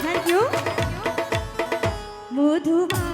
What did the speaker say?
thank you. Mudhuma.